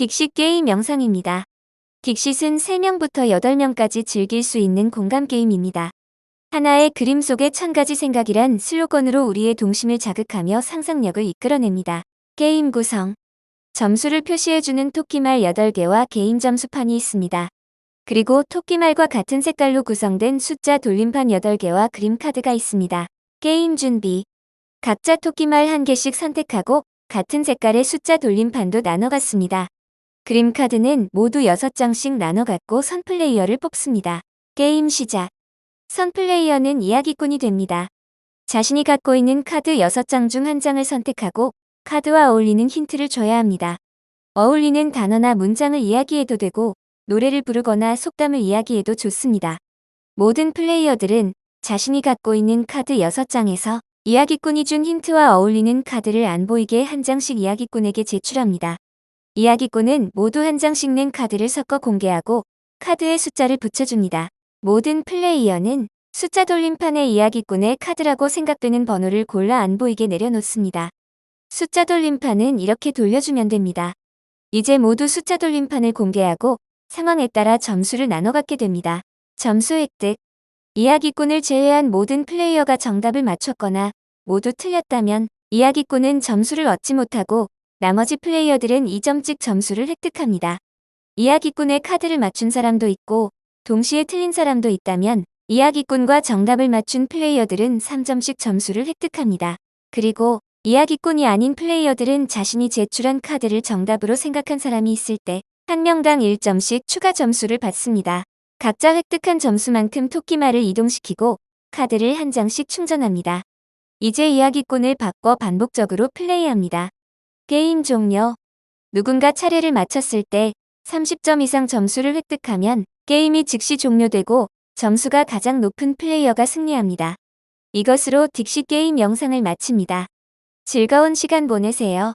딕시 게임 영상입니다. 딕싯은 3명부터 8명까지 즐길 수 있는 공감 게임입니다. 하나의 그림 속의 천 가지 생각이란 슬로건으로 우리의 동심을 자극하며 상상력을 이끌어냅니다. 게임 구성 점수를 표시해주는 토끼말 8개와 개인 점수판이 있습니다. 그리고 토끼말과 같은 색깔로 구성된 숫자 돌림판 8개와 그림 카드가 있습니다. 게임 준비 각자 토끼말 한 개씩 선택하고 같은 색깔의 숫자 돌림판도 나눠갔습니다. 그림 카드는 모두 6장씩 나눠 갖고 선 플레이어를 뽑습니다. 게임 시작. 선 플레이어는 이야기꾼이 됩니다. 자신이 갖고 있는 카드 6장 중 한 장을 선택하고 카드와 어울리는 힌트를 줘야 합니다. 어울리는 단어나 문장을 이야기해도 되고 노래를 부르거나 속담을 이야기해도 좋습니다. 모든 플레이어들은 자신이 갖고 있는 카드 6장에서 이야기꾼이 준 힌트와 어울리는 카드를 안 보이게 한 장씩 이야기꾼에게 제출합니다. 이야기꾼은 모두 한 장씩 낸 카드를 섞어 공개하고 카드에 숫자를 붙여줍니다. 모든 플레이어는 숫자 돌림판에 이야기꾼의 카드라고 생각되는 번호를 골라 안 보이게 내려놓습니다. 숫자 돌림판은 이렇게 돌려주면 됩니다. 이제 모두 숫자 돌림판을 공개하고 상황에 따라 점수를 나눠 갖게 됩니다. 점수 획득 이야기꾼을 제외한 모든 플레이어가 정답을 맞췄거나 모두 틀렸다면 이야기꾼은 점수를 얻지 못하고 나머지 플레이어들은 2점씩 점수를 획득합니다. 이야기꾼의 카드를 맞춘 사람도 있고 동시에 틀린 사람도 있다면 이야기꾼과 정답을 맞춘 플레이어들은 3점씩 점수를 획득합니다. 그리고 이야기꾼이 아닌 플레이어들은 자신이 제출한 카드를 정답으로 생각한 사람이 있을 때 한 명당 1점씩 추가 점수를 받습니다. 각자 획득한 점수만큼 토끼말을 이동시키고 카드를 한 장씩 충전합니다. 이제 이야기꾼을 바꿔 반복적으로 플레이합니다. 게임 종료. 누군가 차례를 마쳤을 때 30점 이상 점수를 획득하면 게임이 즉시 종료되고 점수가 가장 높은 플레이어가 승리합니다. 이것으로 딕시 게임 영상을 마칩니다. 즐거운 시간 보내세요.